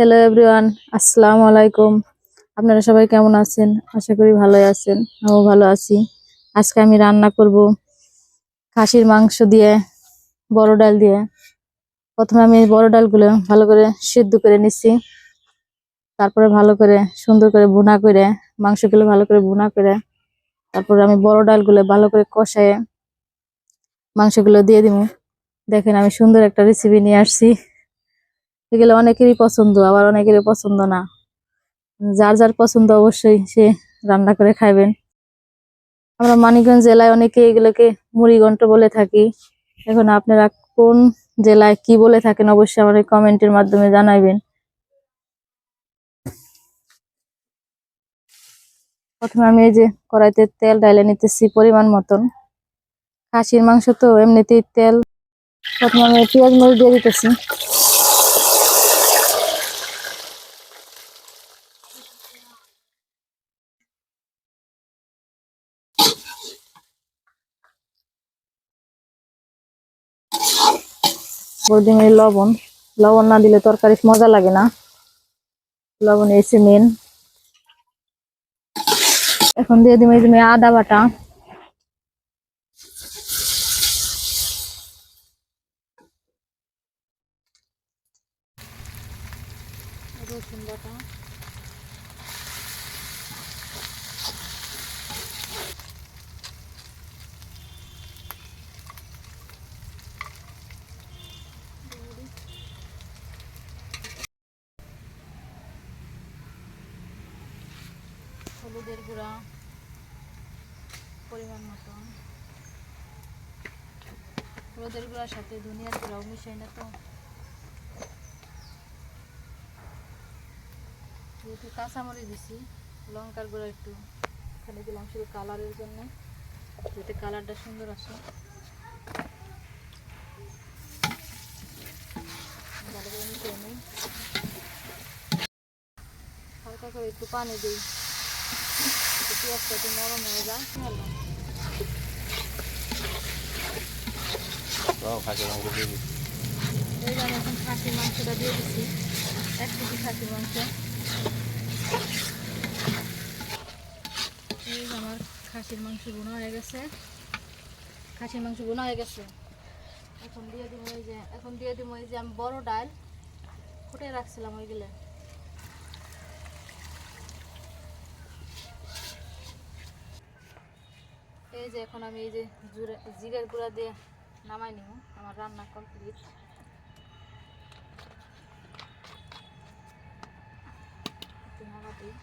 Hello everyone আসসালামু আলাইকুম আপনারা সবাই কেমন আছেন? আশা করি ভালোই আছেন। আমিও ভালো আছি। আজকে আমি রান্না করব খাসির মাংস দিয়ে, বড় ডাল দিয়ে। প্রথমে আমি বড় ডালগুলো ভালো করে সিদ্ধ করে নিচ্ছি। তারপরে ভালো করে সুন্দর করে ভুনা করে, মাংসগুলো ভালো করে ভুনা করে, তারপরে আমি বড় ডালগুলো ভালো করে কষায় মাংসগুলো দিয়ে দিব। দেখেন আমি সুন্দর একটা রেসিপি নিয়ে আসছি। এগুলো অনেকেরই পছন্দ, আবার অনেকেরই পছন্দ না। যার যার পছন্দ অবশ্যই সে রান্না করে খাবেন আমরা মানিকগঞ্জ জেলায় অনেকে এগুলোকে মুড়িঘণ্ট বলে থাকি। এখন আপনারা কোন জেলায় কি বলে থাকেন অবশ্যই আমার কমেন্টের মাধ্যমে জানাবেন প্রথমে আমি এই যে কড়াইতে তেল ডাইলে নিতেছি পরিমাণ মতন। খাসির মাংস তো এমনিতেই তেল। প্রথমে আমি পেঁয়াজ মরিচ দিয়ে দিতেছি। বৌদিমে লবণ। লবণ না দিলে তরকারি মজা লাগে না। লবণ এসে মেন এখন দিয়ে দিবে তুমি আদা বাটা। রসুন বাটা। হলুদের গুঁড়া, পরিমাণ মতো। হলুদের গুঁড়ার সাথে ধনিয়ার গুঁড়াও মিশাই না তো যেহেতু কাঁচামরিচ দিছি, লঙ্কার গুঁড়া একটু এখানে দিলাম শুধু কালারের জন্য, যাতে কালারটা সুন্দর আসে। ভালো করে মিশিয়ে নিই। হালকা করে একটু পানি দিই। এই এখন খাসির মাংসটা দিয়ে দিচ্ছি এক কেজি খাসির মাংস এই আমার খাসির মাংস হয়ে গেছে খাসির মাংস বোনা হয়ে গেছে এখন দিয়ে দিব ওই যে, এখন দিয়ে দিব ওই যে আমি বড় ডাল ফুটে রাখছিলাম ওইগুলো। এই যে এখন আমি এই যে জিরের গুঁড়া দিয়ে নামাই নিব, আমার রান্না কমপ্লিট। দিই।